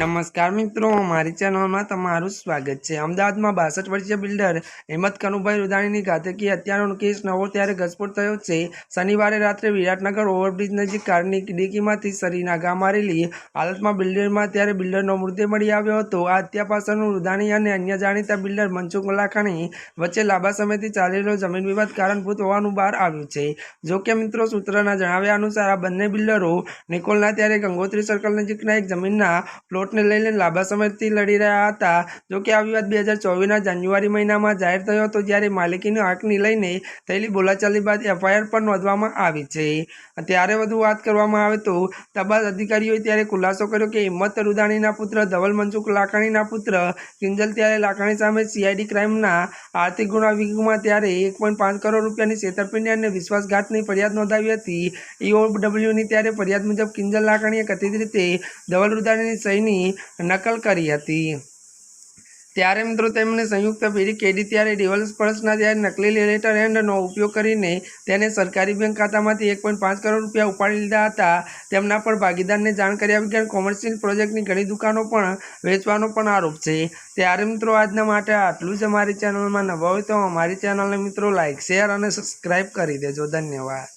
નમસ્કાર મિત્રો, મારી ચેનલમાં તમારું સ્વાગત છે. અમદાવાદમાં બાસઠ વર્ષીય બિલ્ડર હિંમત કનુભાઈ રૂદાણીની ઘાતકી હત્યાનો કેસ નવો ત્યારે ઘસપોટ થયો છે. શનિવારે રાત્રે વિરાટનગર ઓવરબ્રિજ નજીક કારની ડિક્કીમાંથી સરીના ઘા મારેલી હાલતમાં બિલ્ડરમાં ત્યારે બિલ્ડરનો મૃતદેહ મળી આવ્યો હતો. આ હત્યા પાછળનું રૂદાણી અને અન્ય જાણીતા બિલ્ડર મનસુખ મલાખાણી વચ્ચે લાંબા સમયથી ચાલેલો જમીન વિવાદ કારણભૂત હોવાનું બહાર આવ્યું છે. જો કે મિત્રો, સૂત્રના જણાવ્યા અનુસાર આ બંને બિલ્ડરો નિકોલના ત્યારે ગંગોત્રી સર્કલ નજીકના એક જમીનના પ્લોટને લઈને લાંબા સમયથી લડી રહ્યા હતા. જો કે આ વિવાદ બે હજાર ચોવીસના જાન્યુઆરી મહિનામાં જાહેર થયો હતો, જ્યારે માલિકીની હકની લઈને થયેલી બોલાચાલી બાદ એફઆઈઆર પણ નોંધવામાં આવી છે. ત્યારે વધુ વાત કરવામાં આવે તો તપાસ અધિકારીઓએ ત્યારે ખુલાસો કર્યો કે હિંમત રૂદાણીના પુત્ર, ધવલ મનસુખ લાખાણીના પુત્ર, કિંજલ ત્યારે લાખાણી સામે સીઆઈડી ક્રાઇમના આર્થિક ગુના વિભાગમાં ત્યારે એક પોઈન્ટ પાંચ કરોડ રૂપિયાની છેતરપિંડી અને વિશ્વાસઘાતની ફરિયાદ નોંધાવી હતી. ઈઓડબ્લ્યુની ત્યારે ફરિયાદ મુજબ કિંજલ લાખાણીએ કથિત રીતે ધવલ રૂદાણીની સહીની નકલ કરી હતી. ત્યારે મિત્રો તેમણે સંયુક્ત પેઢી કેડી ત્યારે ડિવોલ્સ પર્સના ત્યારે નકલી લેટર હેન્ડનો ઉપયોગ કરીને તેને સરકારી બેંક ખાતામાંથી એક પોઈન્ટ પાંચ કરોડ રૂપિયા ઉપાડી લીધા હતા. તેમના પર ભાગીદારને જાણ કર્યા વગર કોમર્શિયલ પ્રોજેક્ટની ઘણી દુકાનો પણ વેચવાનો પણ આરોપ છે. ત્યારે મિત્રો આજના માટે આટલું જ અમારી ચેનલમાં નવા હોય તો અમારી ચેનલને મિત્રો લાઇક શેર અને સબસ્ક્રાઈબ કરી દેજો. ધન્યવાદ.